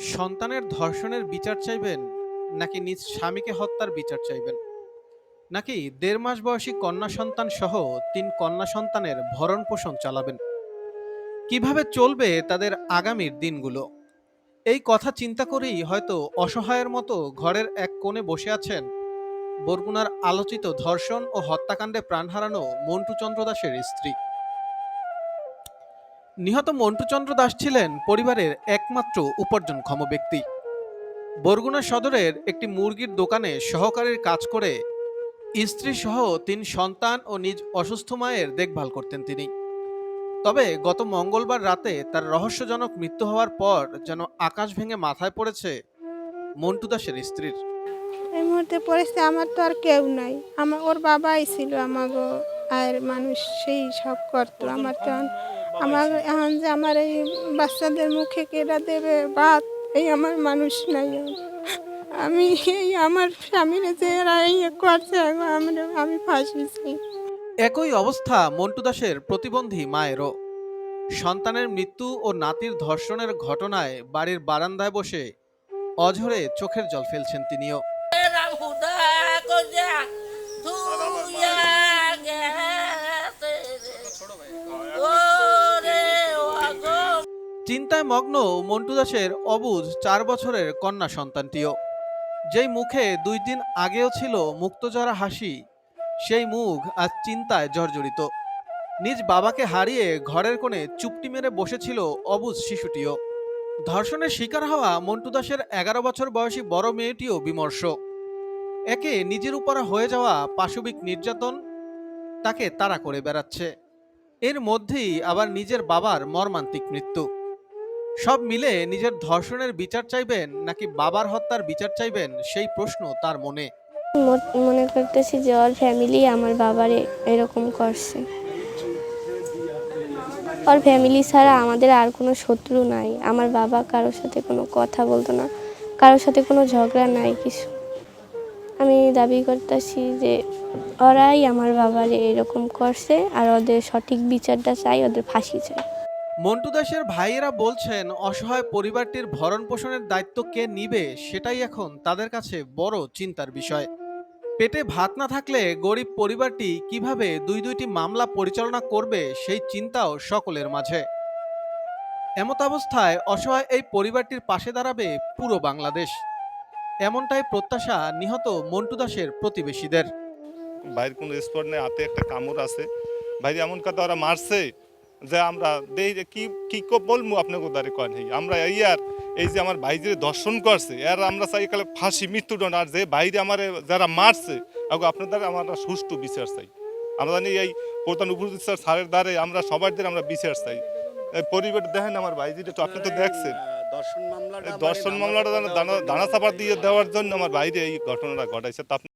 সন্তানের ধর্ষণের বিচার চাইবেন নাকি নিজ স্বামীকে হত্যার বিচার চাইবেন? নাকি দেড় মাস বয়সী কন্যা সন্তান সহ তিন কন্যা সন্তানের ভরণ পোষণ চালাবেন? কীভাবে চলবে তাদের আগামীর দিনগুলো? এই কথা চিন্তা করেই হয়তো অসহায়ের মতো ঘরের এক কোণে বসে আছেন বরগুনার আলোচিত ধর্ষণ ও হত্যাকাণ্ডে প্রাণ হারানো মন্টু চন্দ্র দাসের স্ত্রী। নিহত মন্টুচন্দ্র দাস ছিলেন পরিবারের একমাত্র উপার্জনক্ষম ব্যক্তি। বরগুনা সদরের একটি মুরগির দোকানে সহকারীর কাজ করে স্ত্রী সহ তিন সন্তান ও নিজ অসুস্থ মায়ের দেখভাল করতেন তিনি। তবে গত মঙ্গলবার রাতে তার রহস্যজনক মৃত্যু হওয়ার পর যেন আকাশ ভেঙে মাথায় পড়েছে মন্টু দাসের স্ত্রীর। এই মুহূর্তে পরিস্থিতি আমার তো আর কেউ নাই। আমার ওর বাবাই ছিল আমাগো আর মানুষ, সেই সব করতো। আমার তো আমার এখন যে আমার এই বাচ্চাদের মুখে কেরা দেবে? ভাত এই আমার মানুষ নাই। আমি এই আমার স্বামীর যে এরা এই করছে আমি ফাঁসিছি একই অবস্থা মন্টু দাসের প্রতিবন্ধী মায়েরও। সন্তানের মৃত্যু ও নাতির ধর্ষণের ঘটনায় বাড়ির বারান্দায় বসে অঝরে চোখের জল ফেলছেন তিনিও। চিন্তায় মগ্ন মন্টু দাসের অবুজ চার বছরের কন্যা সন্তানটিও। যেই মুখে দুই দিন আগেও ছিল মুক্তজরা হাসি, সেই মুখ আজ চিন্তায় জর্জরিত। নিজ বাবাকে হারিয়ে ঘরের কোণে চুপটি মেরে বসেছিল অবুজ শিশুটিও। ধর্ষণের শিকার হওয়া মন্টু দাসের এগারো বছর বয়সী বড় মেয়েটিও বিমর্ষ। একে নিজের উপর হয়ে যাওয়া পাশবিক নির্যাতন তাকে তাড়া করে বেড়াচ্ছে। এর মধ্যেই আবার নিজের বাবার মর্মান্তিক মৃত্যু। সব মিলে নিজের ধর্ষণের বিচার চাইবেন নাকি বাবার হত্যার বিচার চাইবেন? সেই প্রশ্ন তার মনে। মনে করতেছি যে ওর ফ্যামিলি আমার বাবারে এরকম করছে। ওর ফ্যামিলি ছাড়া আমাদের আর কোনো শত্রু নাই। আমার বাবা কারোর সাথে কোনো কথা বলতো না। কারোর সাথে কোনো ঝগড়া নাই কিছু। আমি দাবি করতেছি যে ওরাই আমার বাবারে এরকম করছে আর ওদের সঠিক বিচারটা চাই, ওদের ফাঁসি চাই। মন্টু দাসের ভাইয়েরা বলছেন, অসহায় পরিবারটির ভরণ পোষণের দায়িত্ব কে নিবে সেটাই এখন তাদের কাছে বড় চিন্তার বিষয়। পেটে ভাত না থাকলে গরিব পরিবারটি কীভাবে দুই দুইটি মামলা পরিচালনা করবে সেই চিন্তাও সকলের মাঝে। এমতাবস্থায় অসহায় এই পরিবারটির পাশে দাঁড়াবে পুরো বাংলাদেশ। এমনটাই প্রত্যাশা নিহত মন্টু দাসের প্রতিবেশীদের। ভাইয়ের কোনো স্পট নেই, হাতে একটা কামড় আছে। ভাই এমন কথা ওরা মারছে। যে আমরা কি কি বলব আপনাকে দাঁড়িয়ে কন হেই আমরা এই আর এই যে আমার ভাই যে দর্শন করছে এর আমরা চাই কালে ফাঁসি মৃত্যুদণ্ড আর যে বাইরে আমার যারা মারছে আগে আপনার দ্বারা আমরা সুষ্ঠু বিচার চাই। আমরা জানি এই প্রধান উপস্থিত স্যারের দ্বারে আমরা সবার দ্বারা আমরা বিচার চাই। এই পরিবার দেখেন আমার ভাই যেটা তো আপনি তো দেখছেন। দর্শন মামলাটা দর্শন মামলাটা দানা দানা চাপা দিয়ে দেওয়ার জন্য আমার বাইরে এই ঘটনাটা ঘটাইছে। তা